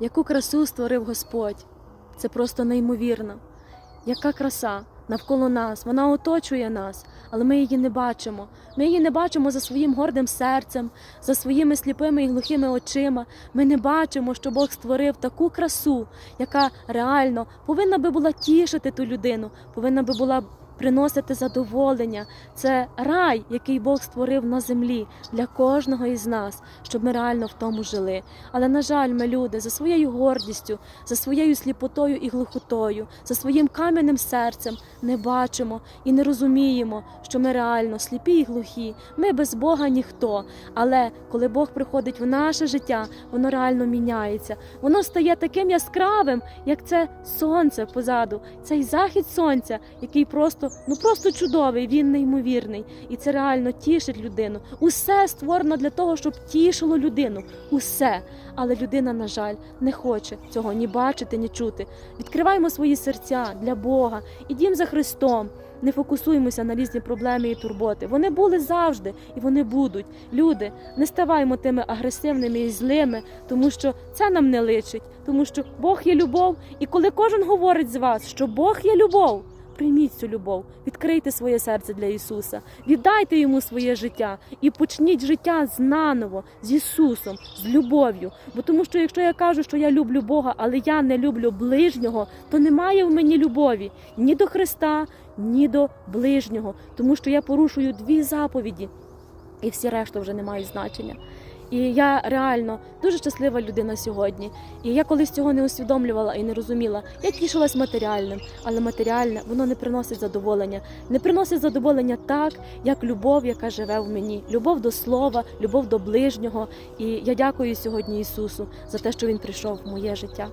Яку красу створив Господь. Це просто неймовірно. Яка краса навколо нас, вона оточує нас, але ми її не бачимо. Ми її не бачимо за своїм гордим серцем, за своїми сліпими і глухими очима. Ми не бачимо, що Бог створив таку красу, яка реально повинна би була тішити ту людину, повинна би була приносити задоволення. Це рай, який Бог створив на землі для кожного із нас, щоб ми реально в тому жили. Але, на жаль, ми люди за своєю гордістю, за своєю сліпотою і глухотою, за своїм кам'яним серцем не бачимо і не розуміємо, що ми реально сліпі і глухі. Ми без Бога ніхто. Але коли Бог приходить в наше життя, воно реально міняється. Воно стає таким яскравим, як це сонце позаду, цей захід сонця, який просто ну просто чудовий, він неймовірний, і це реально тішить людину. Усе створено для того, щоб тішило людину. Усе. Але людина, на жаль, не хоче цього ні бачити, ні чути. Відкриваємо свої серця для Бога, ідім за Христом. Не фокусуємося на різні проблеми і турботи. Вони були завжди і вони будуть. Люди, не ставаймо тими агресивними і злими, тому що це нам не личить, тому що Бог є любов, і коли кожен говорить з вас, що Бог є любов. Прийміть цю любов, відкрийте своє серце для Ісуса, віддайте йому своє життя і почніть життя знаново з Ісусом, з любов'ю. Бо тому, що якщо я кажу, що я люблю Бога, але я не люблю ближнього, то немає в мені любові ні до Христа, ні до ближнього, тому що я порушую дві заповіді, і всі решта вже не мають значення. І я реально дуже щаслива людина сьогодні. І я колись цього не усвідомлювала і не розуміла. Я тішилась матеріальним, але матеріальне воно не приносить задоволення. Не приносить задоволення так, як любов, яка живе в мені. Любов до слова, любов до ближнього. І я дякую сьогодні Ісусу за те, що Він прийшов в моє життя.